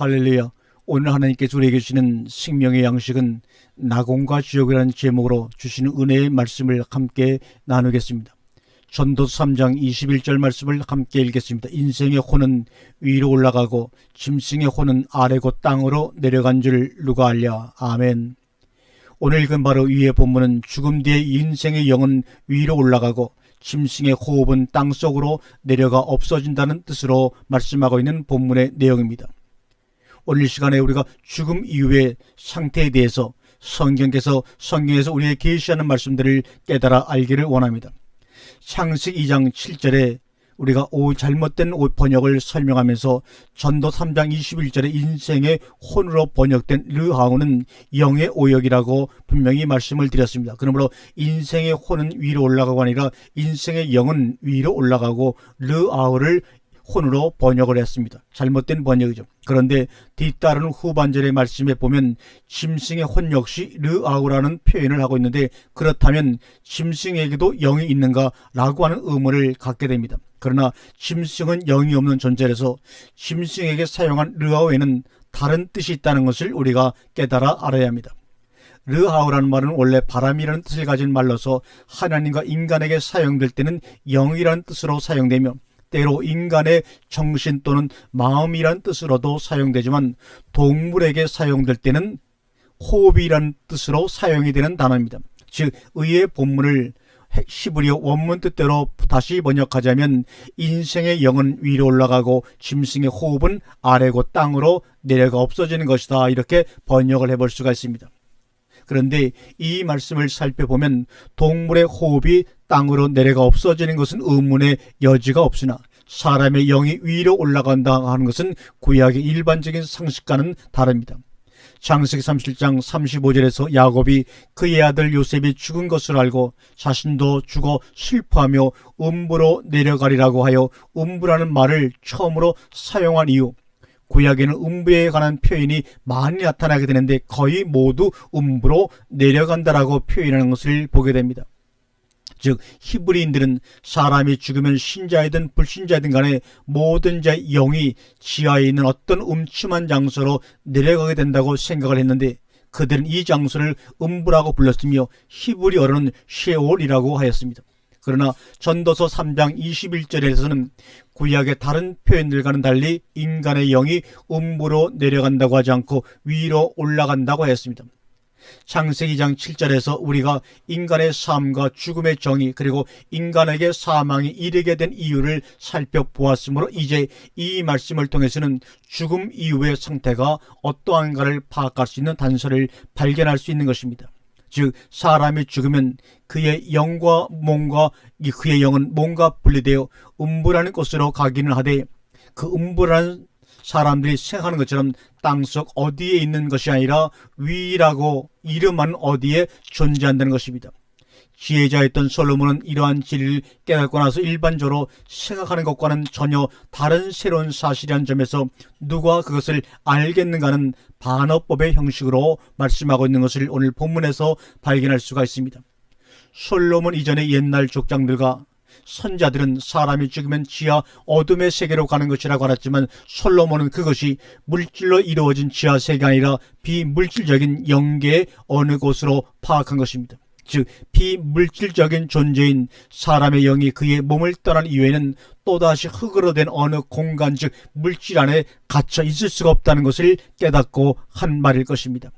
할렐루야. 오늘 하나님께서 우리에게 주시는 생명의 양식은 나공과 지옥이라는 제목으로 주시는 은혜의 말씀을 함께 나누겠습니다. 전도서 3장 21절 말씀을 함께 읽겠습니다. 인생의 혼은 위로 올라가고 짐승의 혼은 아래고 땅으로 내려간 줄 누가 알랴. 아멘. 오늘 읽은 바로 위의 본문은 죽음 뒤에 인생의 영은 위로 올라가고 짐승의 호흡은 땅 속으로 내려가 없어진다는 뜻으로 말씀하고 있는 본문의 내용입니다. 오늘 이 시간에 우리가 죽음 이후의 상태에 대해서 성경께서 성경에서 우리에게 계시하는 말씀들을 깨달아 알기를 원합니다. 창세기 2장 7절에 우리가 오 잘못된 오 번역을 설명하면서 전도 3장 21절에 인생의 혼으로 번역된 르하우는 영의 오역이라고 분명히 말씀을 드렸습니다. 그러므로 인생의 혼은 위로 올라가고 아니라 인생의 영은 위로 올라가고 르아우를 혼으로 번역을 했습니다. 잘못된 번역이죠. 그런데 뒤따르는 후반절의 말씀에 보면 짐승의 혼 역시 르아우라는 표현을 하고 있는데 그렇다면 짐승에게도 영이 있는가 라고 하는 의문을 갖게 됩니다. 그러나 짐승은 영이 없는 존재라서 짐승에게 사용한 르아우에는 다른 뜻이 있다는 것을 우리가 깨달아 알아야 합니다. 르하우라는 말은 원래 바람이라는 뜻을 가진 말로서 하나님과 인간에게 사용될 때는 영이라는 뜻으로 사용되며 때로 인간의 정신 또는 마음이란 뜻으로도 사용되지만 동물에게 사용될 때는 호흡이란 뜻으로 사용이 되는 단어입니다. 즉 의의 본문을 히브리어 원문 뜻대로 다시 번역하자면 인생의 영은 위로 올라가고 짐승의 호흡은 아래고 땅으로 내려가 없어지는 것이다 이렇게 번역을 해볼 수가 있습니다. 그런데 이 말씀을 살펴보면 동물의 호흡이 땅으로 내려가 없어지는 것은 의문의 여지가 없으나 사람의 영이 위로 올라간다 하는 것은 구약의 일반적인 상식과는 다릅니다. 장세기 37장 35절에서 야곱이 그의 아들 요셉이 죽은 것을 알고 자신도 죽어 슬퍼하며 음부로 내려가리라고 하여 음부라는 말을 처음으로 사용한 이유 구약에는 음부에 관한 표현이 많이 나타나게 되는데 거의 모두 음부로 내려간다라고 표현하는 것을 보게 됩니다. 즉 히브리인들은 사람이 죽으면 신자이든 불신자이든 간에 모든 자의 영이 지하에 있는 어떤 음침한 장소로 내려가게 된다고 생각을 했는데 그들은 이 장소를 음부라고 불렀으며 히브리어로는 쉐올이라고 하였습니다. 그러나 전도서 3장 21절에서는 구약의 다른 표현들과는 달리 인간의 영이 음부로 내려간다고 하지 않고 위로 올라간다고 했습니다. 창세기 2장 7절에서 우리가 인간의 삶과 죽음의 정의 그리고 인간에게 사망이 이르게 된 이유를 살펴보았으므로 이제 이 말씀을 통해서는 죽음 이후의 상태가 어떠한가를 파악할 수 있는 단서를 발견할 수 있는 것입니다. 즉 사람이 죽으면 그의 영과 몸과 그의 영은 몸과 분리되어 음부라는 곳으로 가기는 하되 그 음부라는 사람들이 생각하는 것처럼 땅속 어디에 있는 것이 아니라 위라고 이름하는 어디에 존재한다는 것입니다. 지혜자였던 솔로몬은 이러한 진리를 깨닫고 나서 일반적으로 생각하는 것과는 전혀 다른 새로운 사실이라는 점에서 누가 그것을 알겠는가는 반어법의 형식으로 말씀하고 있는 것을 오늘 본문에서 발견할 수가 있습니다. 솔로몬 이전의 옛날 족장들과 선자들은 사람이 죽으면 지하 어둠의 세계로 가는 것이라고 알았지만 솔로몬은 그것이 물질로 이루어진 지하 세계가 아니라 비물질적인 영계의 어느 곳으로 파악한 것입니다. 즉 비물질적인 존재인 사람의 영이 그의 몸을 떠난 이후에는 또다시 흙으로 된 어느 공간 즉 물질 안에 갇혀 있을 수가 없다는 것을 깨닫고 한 말일 것입니다.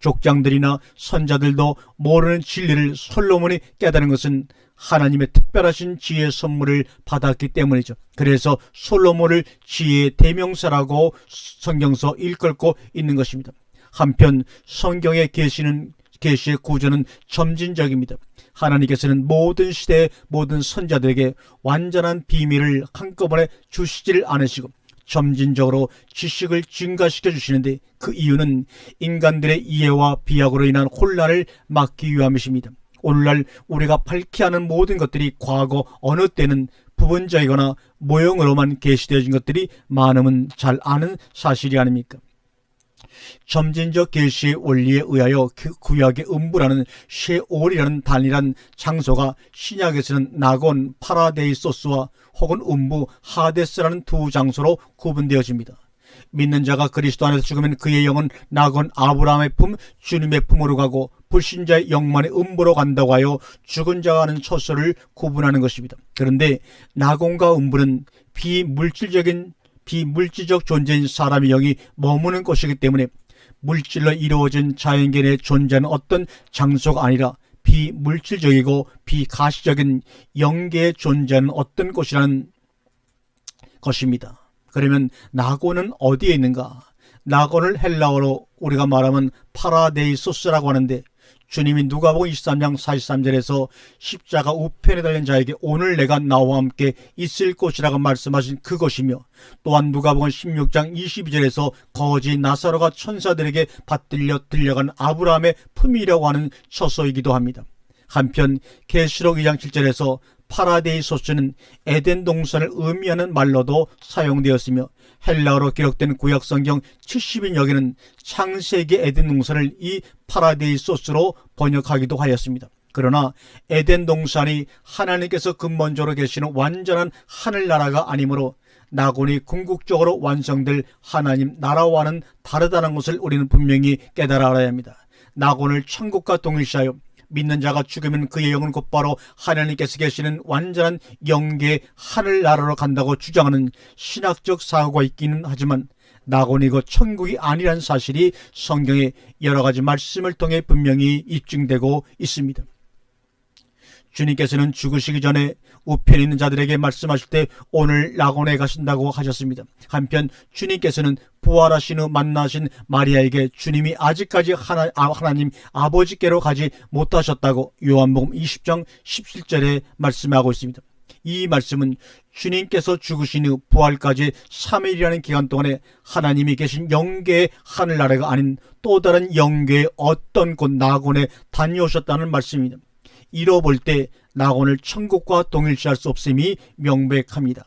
족장들이나 선자들도 모르는 진리를 솔로몬이 깨달은 것은 하나님의 특별하신 지혜 선물을 받았기 때문이죠. 그래서 솔로몬을 지혜의 대명사라고 성경서 일컬고 있는 것입니다. 한편 성경에 계시는 계시의 구조는 점진적입니다. 하나님께서는 모든 시대의 모든 선자들에게 완전한 비밀을 한꺼번에 주시지를 않으시고 점진적으로 지식을 증가시켜 주시는데 그 이유는 인간들의 이해와 비약으로 인한 혼란을 막기 위함이십니다. 오늘날 우리가 밝히 하는 모든 것들이 과거 어느 때는 부분적이거나 모형으로만 계시되어진 것들이 많으면 잘 아는 사실이 아닙니까? 점진적 계시의 원리에 의하여 그 구약의 음부라는 쉐올이라는 단일한 장소가 신약에서는 나곤 파라데이소스와 혹은 음부 하데스라는 두 장소로 구분되어집니다. 믿는 자가 그리스도 안에서 죽으면 그의 영은 낙원 아브라함의 품 주님의 품으로 가고 불신자의 영만의 음보로 간다고 하여 죽은 자가 하는 처소를 구분하는 것입니다. 그런데 낙원과 음부는 비물질적인 비물질적 존재인 사람의 영이 머무는 곳이기 때문에 물질로 이루어진 자연계의 존재는 어떤 장소가 아니라 비물질적이고 비가시적인 영계의 존재는 어떤 곳이라는 것입니다. 그러면 낙원은 어디에 있는가? 낙원을 헬라어로 우리가 말하면 파라데이소스라고 하는데 주님이 누가복음 23장 43절에서 십자가 우편에 달린 자에게 오늘 내가 나와 함께 있을 곳이라고 말씀하신 그것이며 또한 누가복음 16장 22절에서 거지 나사로가 천사들에게 받들려 들려간 아브라함의 품이라고 하는 처소이기도 합니다. 한편 계시록 2장 7절에서 파라데이소스는 에덴 동산을 의미하는 말로도 사용되었으며 헬라어로 기록된 구약 성경 70인역에는 창세기 에덴 동산을 이 파라데이소스로 번역하기도 하였습니다. 그러나 에덴 동산이 하나님께서 근본적으로 계시는 완전한 하늘나라가 아니므로 낙원이 궁극적으로 완성될 하나님 나라와는 다르다는 것을 우리는 분명히 깨달아 알아야 합니다. 낙원을 천국과 동일시하여 믿는 자가 죽으면 그의 영은 곧바로 하나님께서 계시는 완전한 영계 하늘나라로 간다고 주장하는 신학적 사고가 있기는 하지만 낙원이고 천국이 아니란 사실이 성경의 여러 가지 말씀을 통해 분명히 입증되고 있습니다. 주님께서는 죽으시기 전에 우편에 있는 자들에게 말씀하실 때 오늘 낙원에 가신다고 하셨습니다. 한편 주님께서는 부활하신 후 만나신 마리아에게 주님이 아직까지 하나, 아, 하나님 아버지께로 가지 못하셨다고 요한복음 20장 17절에 말씀하고 있습니다. 이 말씀은 주님께서 죽으신 후 부활까지 3일이라는 기간 동안에 하나님이 계신 영계의 하늘나라가 아닌 또 다른 영계의 어떤 곳 낙원에 다녀오셨다는 말씀입니다. 잃어볼 때 낙원을 천국과 동일시할 수 없음이 명백합니다.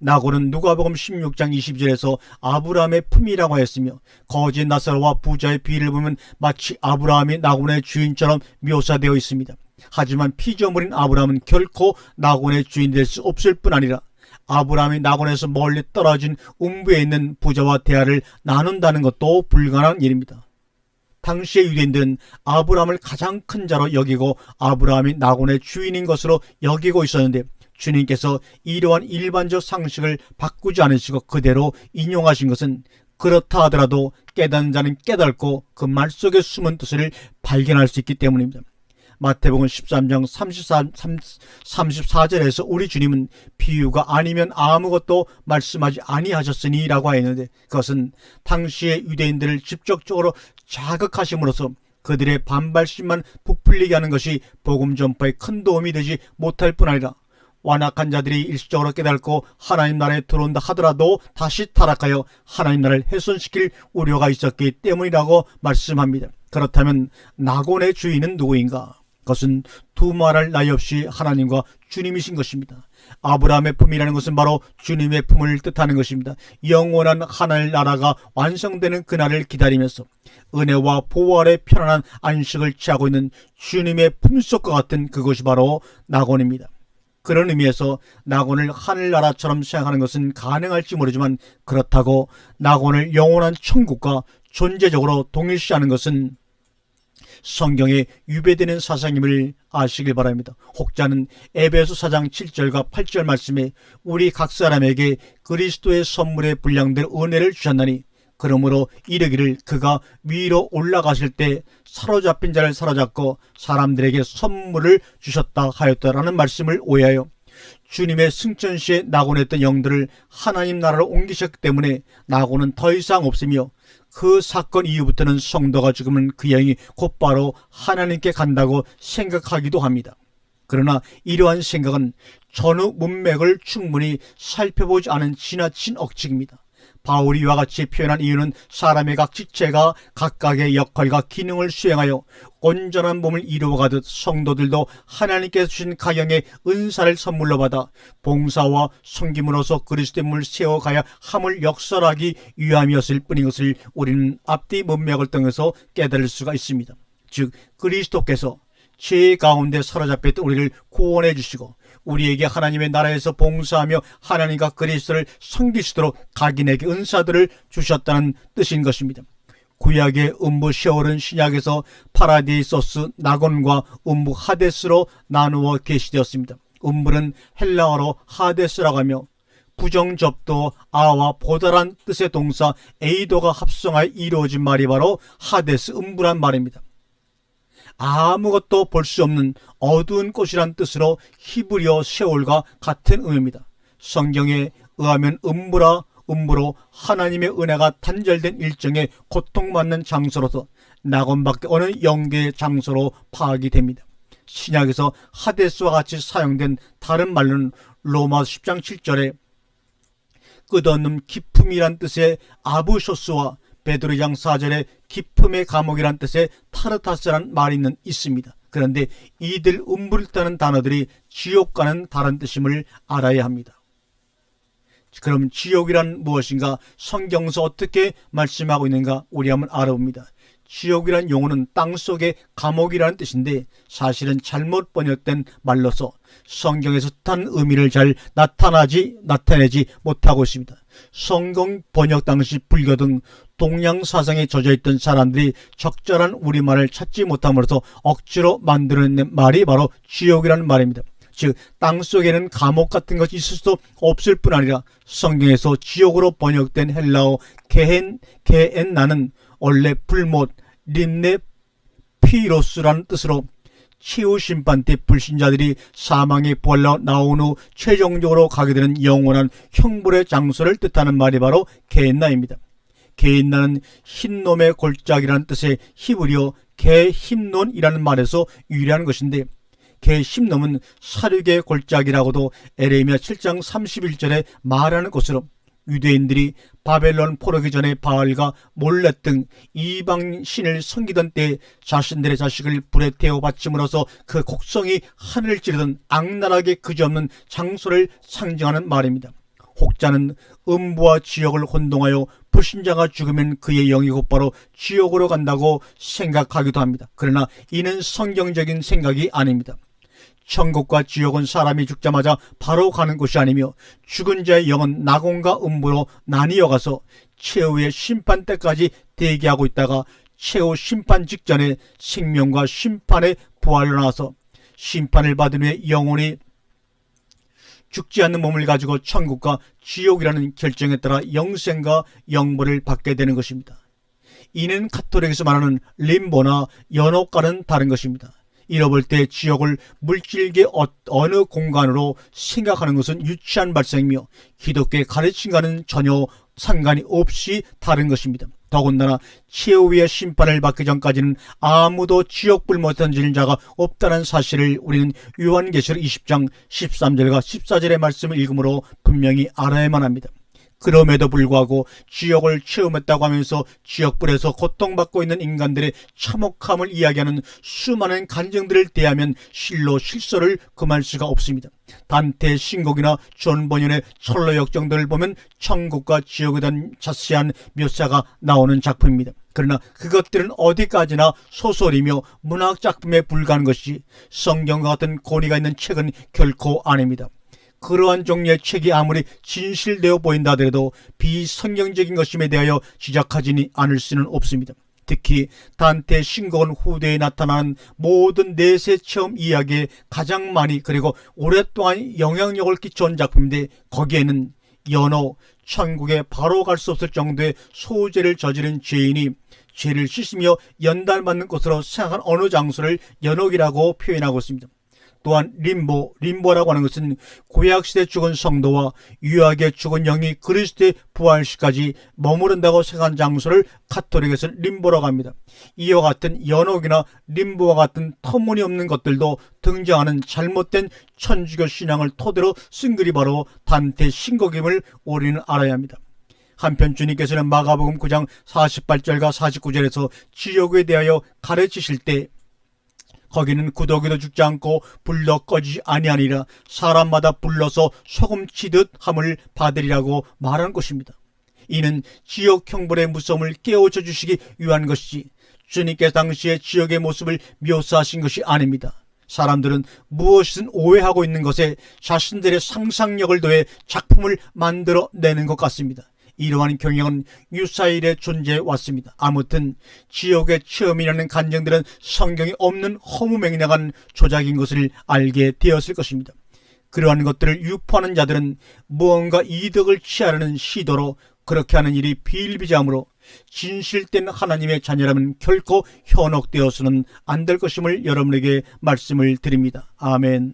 낙원은 누가복음 16장 20절에서 아브라함의 품이라고 하였으며 거짓 나사로와 부자의 비를 보면 마치 아브라함이 낙원의 주인처럼 묘사되어 있습니다. 하지만 피조물인 아브라함은 결코 낙원의 주인 될 수 없을 뿐 아니라 아브라함이 낙원에서 멀리 떨어진 음부에 있는 부자와 대화를 나눈다는 것도 불가능한 일입니다. 당시의 유대인들은 아브라함을 가장 큰 자로 여기고 아브라함이 낙원의 주인인 것으로 여기고 있었는데 주님께서 이러한 일반적 상식을 바꾸지 않으시고 그대로 인용하신 것은 그렇다 하더라도 깨닫는 자는 깨닫고 그 말 속에 숨은 뜻을 발견할 수 있기 때문입니다. 마태복음 13장 34, 34절에서 우리 주님은 비유가 아니면 아무것도 말씀하지 아니하셨으니라고 하였는데 그것은 당시의 유대인들을 직접적으로 자극하심으로써 그들의 반발심만 부풀리게 하는 것이 복음 전파에 큰 도움이 되지 못할 뿐 아니라 완악한 자들이 일시적으로 깨닫고 하나님 나라에 들어온다 하더라도 다시 타락하여 하나님 나라를 훼손시킬 우려가 있었기 때문이라고 말씀합니다. 그렇다면 낙원의 주인은 누구인가? 그것은 두말할 나위 없이 하나님과 주님이신 것입니다. 아브라함의 품이라는 것은 바로 주님의 품을 뜻하는 것입니다. 영원한 하늘 나라가 완성되는 그날을 기다리면서 은혜와 보활의 편안한 안식을 취하고 있는 주님의 품속과 같은 그것이 바로 낙원입니다. 그런 의미에서 낙원을 하늘나라처럼 생각하는 것은 가능할지 모르지만 그렇다고 낙원을 영원한 천국과 존재적으로 동일시하는 것은 성경에 유배되는 사상임을 아시길 바랍니다. 혹자는 에베소 4장 7절과 8절 말씀에 우리 각 사람에게 그리스도의 선물에 분량될 은혜를 주셨나니 그러므로 이르기를 그가 위로 올라가실 때 사로잡힌 자를 사로잡고 사람들에게 선물을 주셨다 하였다라는 말씀을 오해하여 주님의 승천시에 낙원했던 영들을 하나님 나라로 옮기셨기 때문에 낙원은 더 이상 없으며 그 사건 이후부터는 성도가 죽으면 그 영이 곧바로 하나님께 간다고 생각하기도 합니다. 그러나 이러한 생각은 전후 문맥을 충분히 살펴보지 않은 지나친 억측입니다. 바울이 이와 같이 표현한 이유는 사람의 각 지체가 각각의 역할과 기능을 수행하여 온전한 몸을 이루어가듯 성도들도 하나님께서 주신 가경의 은사를 선물로 받아 봉사와 섬김으로써 그리스도의 몸을 세워가야 함을 역설하기 위함이었을 뿐인 것을 우리는 앞뒤 문맥을 통해서 깨달을 수가 있습니다. 즉 그리스도께서 죄 가운데 사로잡혔던 우리를 구원해 주시고 우리에게 하나님의 나라에서 봉사하며 하나님과 그리스도를 섬기시도록 각인에게 은사들을 주셨다는 뜻인 것입니다. 구약의 음부 시월은 신약에서 파라디소스 낙원과 음부 하데스로 나누어 계시되었습니다. 음부는 헬라어로 하데스라고 하며 부정접도 아와 보다란 뜻의 동사 에이도가 합성하여 이루어진 말이 바로 하데스 음부란 말입니다. 아무것도 볼 수 없는 어두운 곳이란 뜻으로 히브리어 세월과 같은 의미입니다. 성경에 의하면 음부라 음부로 하나님의 은혜가 단절된 일정의 고통받는 장소로서 낙원밖에 어느 영계의 장소로 파악이 됩니다. 신약에서 하데스와 같이 사용된 다른 말로는 로마 10장 7절에 끝없는 기품이란 뜻의 아부쇼스와 베드로장 4절에 기품의 감옥이란 뜻의 타르타스란 말이 있는 있습니다. 그런데 이들 음부를 따는 단어들이 지옥과는 다른 뜻임을 알아야 합니다. 그럼 지옥이란 무엇인가 성경에서 어떻게 말씀하고 있는가 우리 한번 알아봅니다. 지옥이란 용어는 땅 속의 감옥이라는 뜻인데 사실은 잘못 번역된 말로서 성경에서 뜻한 의미를 잘 나타나지 나타내지 못하고 있습니다. 성경 번역 당시 불교 등 동양 사상에 젖어 있던 사람들이 적절한 우리말을 찾지 못함으로써 억지로 만들어낸 말이 바로 지옥이라는 말입니다. 즉 땅 속에는 감옥 같은 것이 있을 수도 없을 뿐 아니라 성경에서 지옥으로 번역된 헬라어 게헨 게엔나는 원래 불못 림네 피로스라는 뜻으로 치유 심판 때 불신자들이 사망의 부활로 나온 후 최종적으로 가게 되는 영원한 형벌의 장소를 뜻하는 말이 바로 게엔나입니다. 게엔나는 흰놈의 골짜기라는 뜻의 히브리어 게힘론이라는 말에서 유래한 것인데 개10놈은 사륙의 골짜기라고도 에레미야 7장 31절에 말하는 것으로 유대인들이 바벨론 포로기 전에 바알과 몰렛 등 이방 신을 섬기던 때 자신들의 자식을 불에 태워 바침으로써 그 곡성이 하늘을 찌르던 악랄하게 그지없는 장소를 상징하는 말입니다. 혹자는 음부와 지옥을 혼동하여 불신자가 죽으면 그의 영이 곧바로 지옥으로 간다고 생각하기도 합니다. 그러나 이는 성경적인 생각이 아닙니다. 천국과 지옥은 사람이 죽자마자 바로 가는 곳이 아니며 죽은 자의 영은 낙원과 음부로 나뉘어 가서 최후의 심판 때까지 대기하고 있다가 최후 심판 직전에 생명과 심판의 부활로 나와서 심판을 받은 후에 영혼이 죽지 않는 몸을 가지고 천국과 지옥이라는 결정에 따라 영생과 영벌을 받게 되는 것입니다. 이는 카톨릭에서 말하는 림보나 연옥과는 다른 것입니다. 잃어볼 때 지옥을 물질계 어, 느 공간으로 생각하는 것은 유치한 발상이며 기독교의 가르침과는 전혀 상관이 없이 다른 것입니다. 더군다나 최후의 심판을 받기 전까지는 아무도 지옥불 못 던지는 자가 없다는 사실을 우리는 요한계시록 20장 13절과 14절의 말씀을 읽음으로 분명히 알아야만 합니다. 그럼에도 불구하고 지옥을 체험했다고 하면서 지옥불에서 고통받고 있는 인간들의 참혹함을 이야기하는 수많은 간증들을 대하면 실로 실소를 금할 수가 없습니다. 단테 신곡이나 존 번연의 철로 역정들을 보면 천국과 지옥에 대한 자세한 묘사가 나오는 작품입니다. 그러나 그것들은 어디까지나 소설이며 문학 작품에 불과한 것이 성경과 같은 권위가 있는 책은 결코 아닙니다. 그러한 종류의 책이 아무리 진실되어 보인다 하더라도 비성경적인 것임에 대하여 지적하지 않을 수는 없습니다. 특히 단테 신곡은 후대에 나타나는 모든 내세 체험 이야기에 가장 많이 그리고 오랫동안 영향력을 끼쳐온 작품인데 거기에는 연호, 천국에 바로 갈 수 없을 정도의 소재를 저지른 죄인이 죄를 씻으며 연달받는 것으로 생각한 어느 장소를 연옥이라고 표현하고 있습니다. 또한 림보, 림보라고 하는 것은 구약시대 죽은 성도와 유학에 죽은 영이 그리스도의 부활시까지 머무른다고 생각한 장소를 카톨릭에서는 림보라고 합니다. 이와 같은 연옥이나 림보와 같은 터무니없는 것들도 등장하는 잘못된 천주교 신앙을 토대로 쓴 글이 바로 단테 신곡임을 우리는 알아야 합니다. 한편 주님께서는 마가복음 9장 48절과 49절에서 지옥에 대하여 가르치실 때 거기는 구더기도 죽지 않고 불러 꺼지지 아니하니라 사람마다 불러서 소금 치듯 함을 받으리라고 말하는 것입니다. 이는 지옥 형벌의 무서움을 깨우쳐 주시기 위한 것이지 주님께서 당시의 지역의 모습을 묘사하신 것이 아닙니다. 사람들은 무엇이든 오해하고 있는 것에 자신들의 상상력을 더해 작품을 만들어내는 것 같습니다. 이러한 경향은 유사일에 존재해 왔습니다. 아무튼 지옥의 체험이라는 간정들은 성경에 없는 허무맹랑한 조작인 것을 알게 되었을 것입니다. 그러한 것들을 유포하는 자들은 무언가 이득을 취하려는 시도로 그렇게 하는 일이 비일비재하므로 진실된 하나님의 자녀라면 결코 현혹되어서는 안 될 것임을 여러분에게 말씀을 드립니다. 아멘.